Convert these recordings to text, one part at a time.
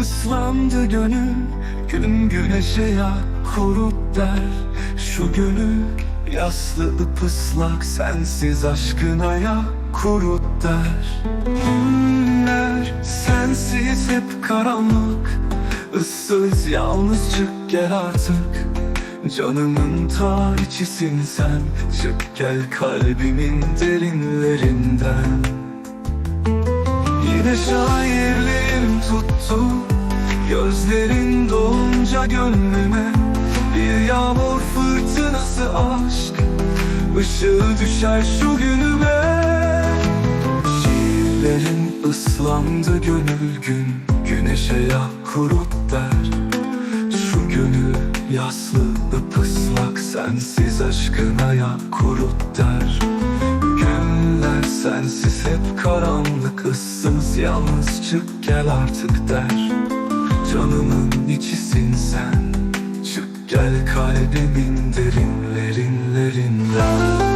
ıslandı gönül Gün güneşe ya kurut der Şu gönül. Yaslı ıpıslak Sensiz aşkına ya kurut der Günler sensiz hep karanlık Issız yalnız çık gel artık. Canımın ta içisin sen Çık gel kalbimin derinlerinden Yine şairliğim tuttu. Gözlerin dolunca gönlüme. Bir yağmur fırtınası aşk. Işığı düşer şu günüme. Şiirlerin ıslandı gönül gün. Güneşe ya kurut der. Şu gönül yaslı ıpıslak Sensiz aşkına ya kurut der sensiz hep karanlık ıssız Yalnız çık gel artık der. Canımın içisin sen Çık gel kalbimin derinlerinlerinden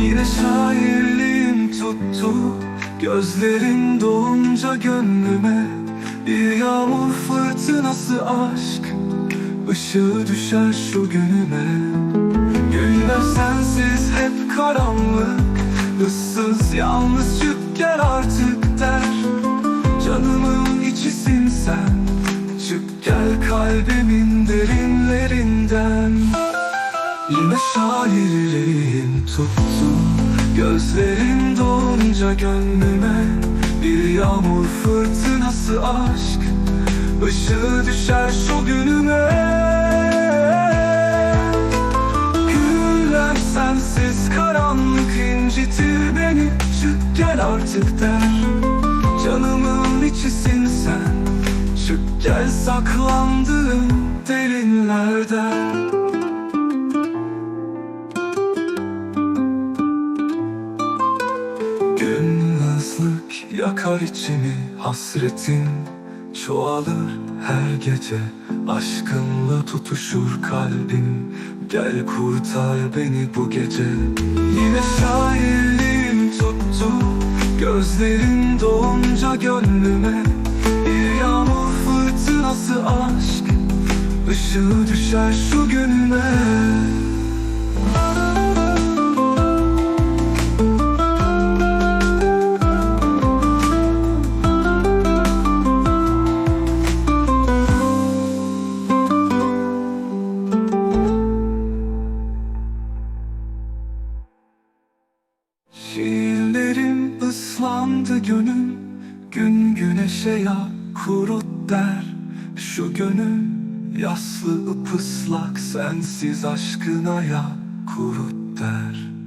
Yine şairliğim tuttu Gözlerin doğunca gönlüme Bir yağmur fırtınası aşk. Işığı düşer şu günüme. Günler sensiz hep karanlık. Issız yalnız çık gel artık der. Canımın içisin sen. Çık gel kalbimin derinlerinden. Yine şairliğim tuttu Gözlerin doğunca gönlüme Bir yağmur fırtınası aşk. Işığı düşer şu günüme. Güller sensiz karanlık incitir beni. Çık gel artık der. Canımın içisin sen Çık gel saklandığım derinlerden yakar içimi hasretin Çoğalır her gece. Aşkınla tutuşur kalbim Gel kurtar beni bu gece. Yine şairliğim tuttu Gözlerin doğunca gönlüme. Bir yağmur fırtınası aşk Işığı düşer şu günüme Şiirlerim ıslandı gönül Gün güneşe ya kurut der. Şu gönül yaslı ıpıslak Sensiz aşkına ya kurut der